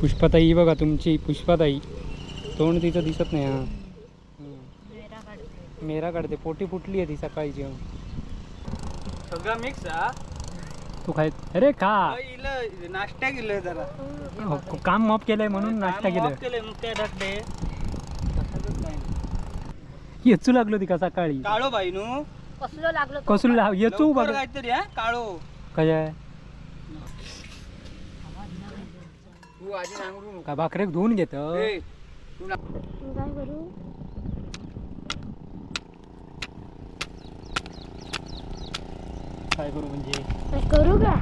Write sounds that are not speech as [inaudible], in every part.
पुष्पाताई ही बघा तुमची पुष्पाताई. तोंड तिचं दिसत नाही हा. मेरा काढते. पोटी फुटली आहे ती सकाळी जेवण. सगळं मिक्स हा? तू खाय. अरे खा. इलं नाश्ता केलं जरा. हो, काम मॉप केलंय म्हणून नाश्ता केलं. मग काय येचू लागलो ती का सकाळी. काळो बाई नु कसलो लागलो तो? कसू लाव येचू बघ. काहीतरी हा काळो. काय तू आधी सांगू का भाकरेक धुवून घेत? काय करू? काय करू म्हणजे? काय करू का?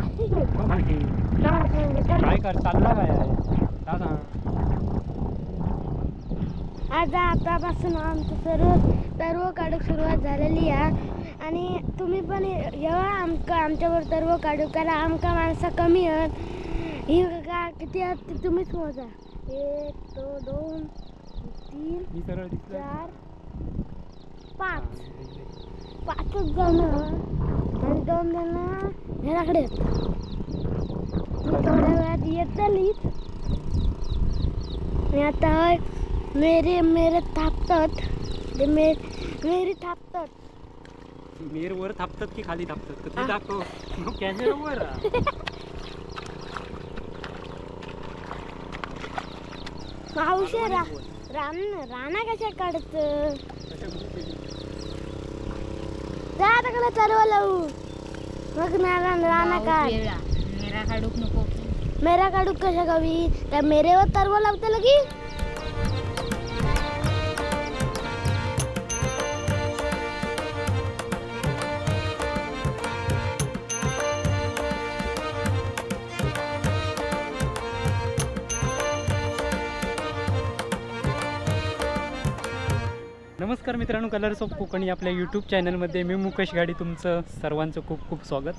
काय कर? चालला काय? का सांग? आज आतापासून आमचं सर्व सर्व काढूक सुरुवात झालेली आहे. आणि तुम्ही पण जेव्हा आमका आमच्यावर सर्व काढू करा आमका माणसं कमी आहेत. ही किती आहेत ते तुम्हीच मोजा. एक दो दोन तीन मी सरळ दिसलं चार पाच. पाचच जण. आणि दोन जण घराकडे आहेत थोड्या वेळात येतलीच आणि आता होय मेरे मेरे थापतात. ते मे मेरी थापतात. मेर वर थापतात की खाली थापतात? का ते दाखव. कॅमेरा वर [laughs] मावशी रा रान राणा कशा काढत? जा आता लावू मग नारा राणा काढ. मेरा काढूक नको. मेरा काढू कशा गावी? त्या मेरेवर तरव लावते लगी? नमस्कार मित्रांनो कलर्स ऑफ कोकणी आपल्या यूट्यूब चॅनलमध्ये मी मुकेश गाडी तुमचं सर्वांचं खूप खूप स्वागत.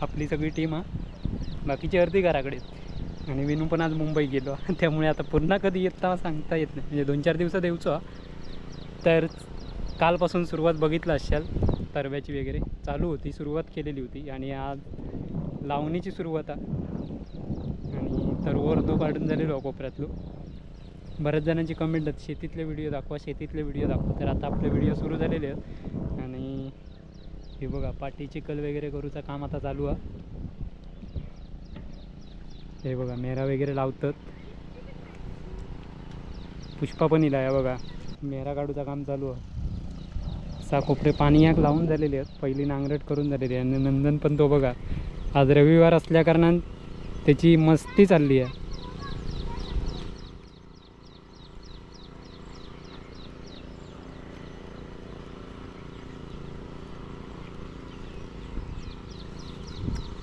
आपली सगळी टीम हा बाकीची अर्धी घराकडे आणि विनू पण आज मुंबई गेलो [laughs] त्यामुळे आता पुन्हा कधी येता सांगता येत नाही. म्हणजे दोन चार दिवसात येऊचो तर कालपासून सुरुवात बघितलं असाल तरव्याची वगैरे चालू होती सुरुवात केलेली होती. आणि आज लावणीची सुरुवात आहे. आणि तरवर तो काढून झालेलो कोपऱ्यातलो बऱ्याच जणांची कमेंट आहेत शेतीतले व्हिडिओ दाखवा शेतीतले व्हिडिओ दाखवा. तर आता आपले व्हिडिओ सुरू झालेले आहेत. आणि हे बघा पाटी कल वगैरे करूचं काम आता चालू आहे. हे बघा मेरा वगैरे लावतात. पुष्पा पण इला आहे बघा. मेरा काढूचं काम चालू आहे. सा कोपरे पाणी याक लावून झालेले आहेत. पहिली नांगरट करून झालेली आहे. आणि नंदन पण तो बघा. आज रविवार असल्या कारणान त्याची मस्ती चालली आहे.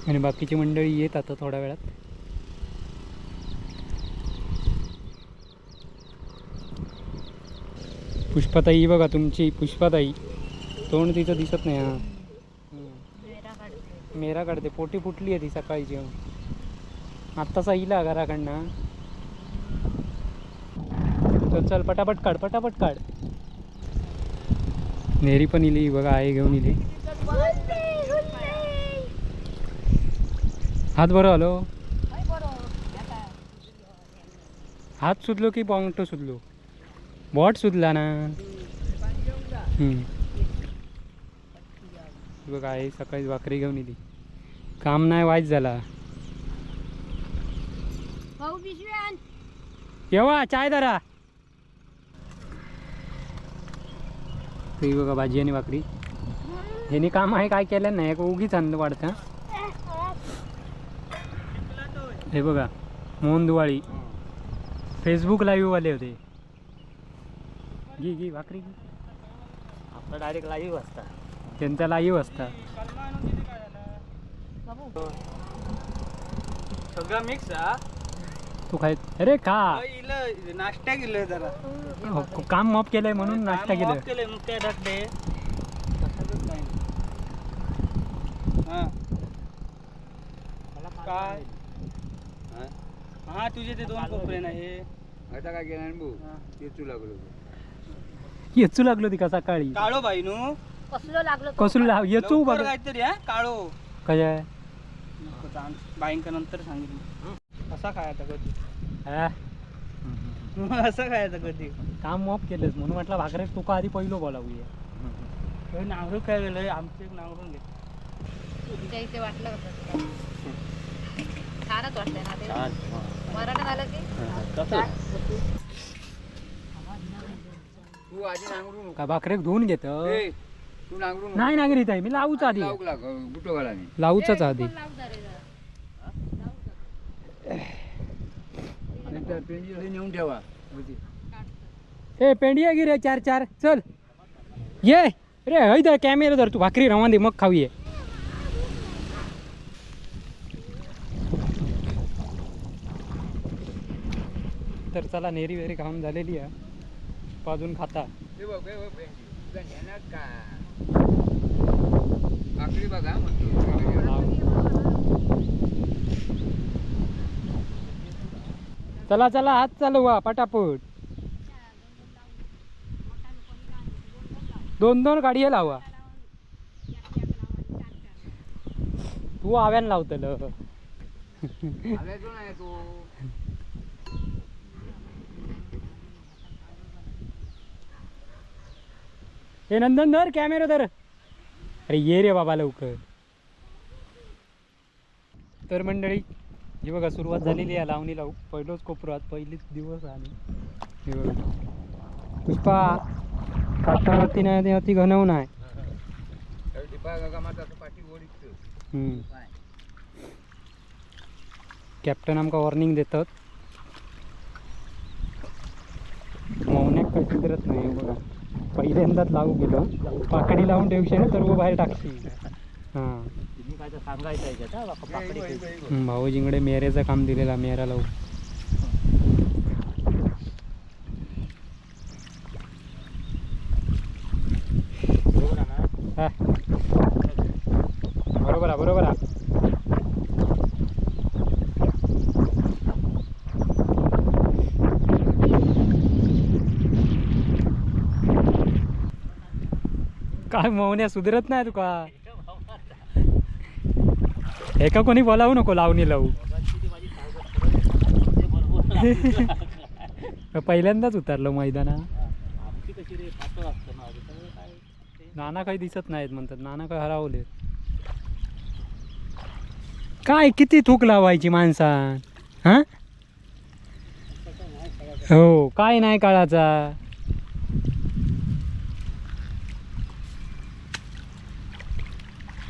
आणि बाकीची मंडळी येत आता थोड्या वेळात. पुष्पाताई बघा तुमची पुष्पाताई. तोंड तिचं दिसत नाही हा. मेरा काढते. पोटी फुटली आहे ती सकाळी जेवण. आत्ताचा इला घराकडनं तर चल पटापट काढ पटापट काढ. नेरी पण इली बघा आई घेऊन इली. हात बरं आलो हात सुधलो की बॉंगटो सुधलो बॉट सुधला ना. बघा आई सकाळी भाकरी घेऊन इली काम नाही वाईट झाला. येवा चाय धरा. ही बघा भाजी आणि भाकरी. ह्यानी काम आहे काय केलं नाही उगीच अंद वाढतं. हे बघा मोहन दुवाळी फेसबुक लाईव्ह वाले होते. घे घे भाकरी घे. आपला डायरेक्ट लाईव्ह असता. त्यांचा लाईव्ह असता. सगळं मिक्स हा? तू खाय अरे खा. इलं नाश्ता केलं जरा. हो, काम मॉप केलंय म्हणून नाश्ता काम केलं off केलंय मग काय हा. काय? हा तुझे ते दोन कोपरे ना हे. आता काय केलं भाऊ हा. येचू लागलो येचू लागलो ती का सकाळी? काळो बाई नु. कसलो लागलो तो? कसू लाव येचू लवकर बघ. काहीतरी हा काळो. काय बाईंका नंतर सांगितलं. कसा काय आता कधी? हा. मग असं काय आता कधी? काम मॉप केलंच म्हणून म्हटलं भाकरे तुका आधी पहिलं बोलावूया हे नांगरून काय गेलं आमचं एक नांगरून घे तुमच्या इथे वाटलं कसं तुला? छानच वाटतंय ना ते. मराठा झालं की? तू आधी नांगरू नको का भाकरेक धुवून घेत? ए, तू नांगरू नको नाही नागरीत आहे मी लावूच आधी. लावू लाग बुटो घाला मी लावूच आधी. नेऊन ठेवा. ए पेंडिया गिरे चार चार? चल. ये. रे हय तर कॅमेरा धर तू. भाकरी रवा दे मग खाऊये. चला नेरी वेरी खाऊन झालेली आहे. पाजून खाता. आकडी बघा चला चला हात चालवा पटापट. दोन दोन गाडये लावा. तू आव्यान लावतलं आलायचो नाही तू हे नंदन धर कॅमेरा धर. अरे ये रे बाबा लवकर. तर मंडळी हे बघा सुरुवात झालेली आहे लावणी लावू. पहिलोच कोपरात पहिलीच दिवस आणि बघा. पुष्पा काठावरती नाही ते अति घनव नाही. माझा पाठी कॅप्टन आमका वॉर्निंग देतात. मौन्याक काही सुधरत नाही बघा. पहिल्यांदाच लावू गेलो पाकडी लावून ठेवशी ना सर्व बाहेर टाकशी हां. तुम्ही काय तर सांगायचं आहे का? बाका पाकडी खायची. हम्म, भाऊजींकडे मेरेचं काम दिलेला मेरा लावू बरोबर आहे ना हा. बरोबर आहे बरोबर आहे काय मौन्या सुधरत नाही तुका. एका कोणी बोलावू नको लावणी लावू. [laughs] पहिल्यांदाच उतरलो मैदाना नाना काही दिसत नाहीत म्हणतात. नाना काय हरावले काय किती थूक लावायची माणसान हा? हो काय नाही काळाचा.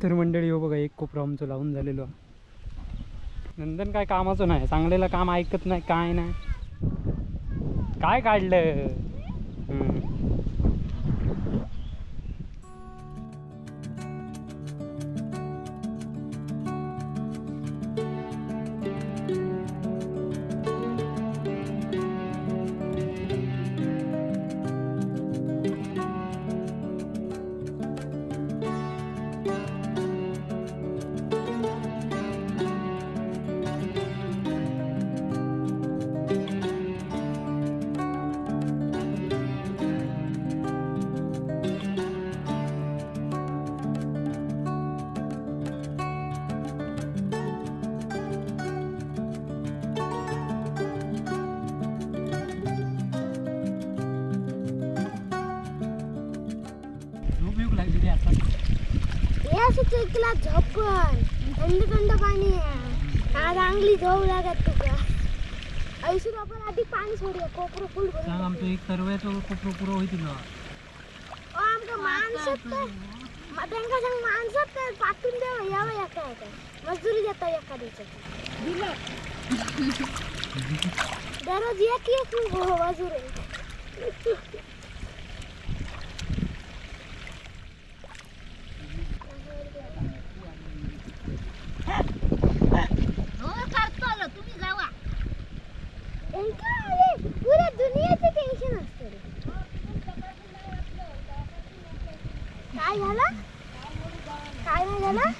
तर मंडळी हो बघा एक कोपरा आमचं लावून झालेलो. नंदन काय कामाचं नाही चांगलेलं काम ऐकत नाही काय नाही. काय काढलं? असं चिकला झोपण. थंड थंड पाणी आज चांगली झोप लागत तुका. ऐसून आपण आधी पाणी सोडूया. कोपरं फुल सांग आमचं एक सर्वेचं कोपरं पुरं होईल ओ, आमका माणसात म- त्यांका सांग माणसात तर पाठवून द्यावं यावं एका एका. मजुरी देता एका दिलं. दररोज एक एक हो मजुरी करतो आलो, तुम्ही जावा ए त्यांचं अरे पुऱ्या दुनियेचं टेन्शन असतं रे. काय झालं काय नाही झालं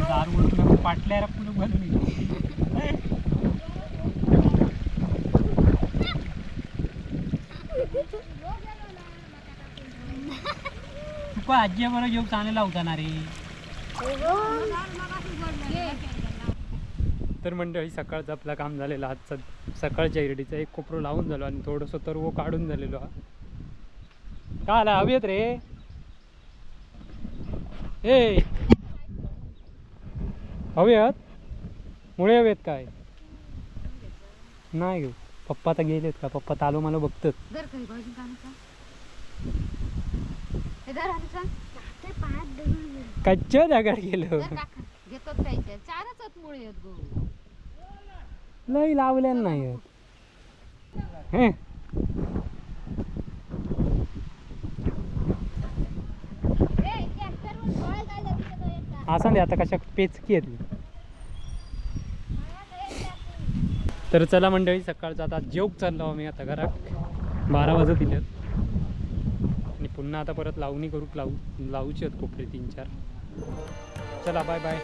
दार ओळखून पाटल्या राखून घालून तुका आजी बरोबर योग चांगला होता ना रे तर मंडळी सकाळचं आपलं काम झालेलं आजचा सकाळच्या इरडीचा एक कोपरो लावून झालो आणि थोडंसं तरवो काढून झालेलो हा. का आला? हवेत रे. ए! हवेत मुळे हवेत काय? नाही घेऊ. पप्पा तर गेलेत का? पप्पा तालो मला बघतात. सांग ते दगड गेले. कच्च्या घेतो प्यायच्या चारच आहेत मुळे आहेत गो. लई लावलेलं नाही. हे. असं दे आता कशा पेचकी आहेत. तर. चला मंडळी सकाळचं आता जेवक चाललो आम्ही आता घरात. बारा वाजत दिलेत त्यांना आता परत लावणी करू लावू लावूची आहेत कोपरे तीन चार. चला बाय बाय